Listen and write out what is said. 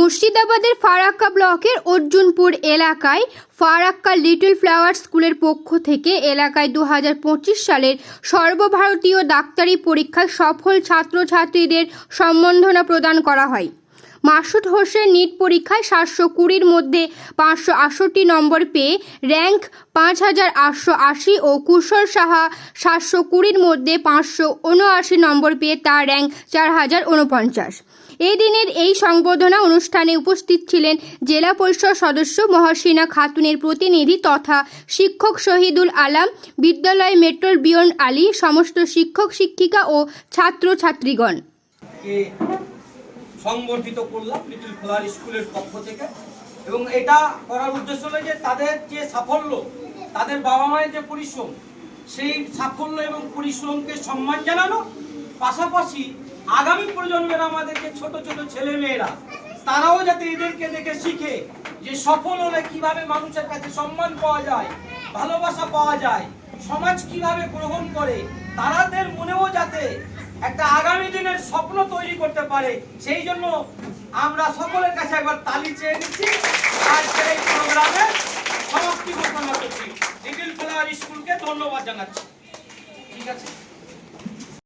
মুর্শিদাবাদের ফারাক্কা ব্লকের অর্জুনপুর এলাকায় ফারাক্কা লিটল ফ্লাওয়ার স্কুলের পক্ষ থেকে এলাকায় দু হাজার পঁচিশ সালের সর্বভারতীয় ডাক্তারি পরীক্ষায় সফল ছাত্রছাত্রীদের সম্বর্ধনা প্রদান করা হয়। মাসুদ হোসেন নিট পরীক্ষায় সাতশো কুড়ির মধ্যে পাঁচশো আটষট্টি নম্বর পেয়ে র্যাঙ্ক পাঁচ হাজার আটশো আশি ও কুশল সাহা সাতশো কুড়ির মধ্যে পাঁচশো উনআশি নম্বর পেয়ে তার র্যাঙ্ক চার হাজার উনপঞ্চাশ। এই দিনের এই সংবর্ধনা অনুষ্ঠানে উপস্থিত ছিলেন জেলা পরিষদ সদস্য মহসিনা খাতুনের প্রতিনিধি তথা শিক্ষক শহীদুল আলাম, বিদ্যালয় মেট্রোল বিয়ন আলী, সমস্ত শিক্ষক, শিক্ষিকা ও ছাত্র ছাত্রীগণ সংবর্ধিত করলাম লিটল ফ্লাওয়ার স্কুলের পক্ষ থেকে। এবং এটা করার উদ্দেশ্য হলো যে তাদের যে সাফল্য, তাদের বাবা মায়ের যে পরিশ্রম, সেই সাফল্য এবং পরিশ্রমকে সম্মান জানানো, পাশাপাশি আগামী প্রজন্মের আমাদের যে ছোট ছোট ছেলে মেয়েরা তারাও যাতে এদেরকে দেখে শিখে যে সফল হলে কীভাবে মানুষের কাছে সম্মান পাওয়া যায়, ভালোবাসা পাওয়া যায়, সমাজ কীভাবে গ্রহণ করে, তারাদের মনেও যাতে একটা আগামী দিনের স্বপ্ন তৈরি করতে পারে, সেই জন্য আমরা সকলের কাছে একবার তালি চেয়ে নিচ্ছি। আর সেই প্রোগ্রামে সমাপ্তি ঘোষণা করছি। লিটল ফ্লাওয়ার স্কুলকে ধন্যবাদ জানাচ্ছি। ঠিক আছে?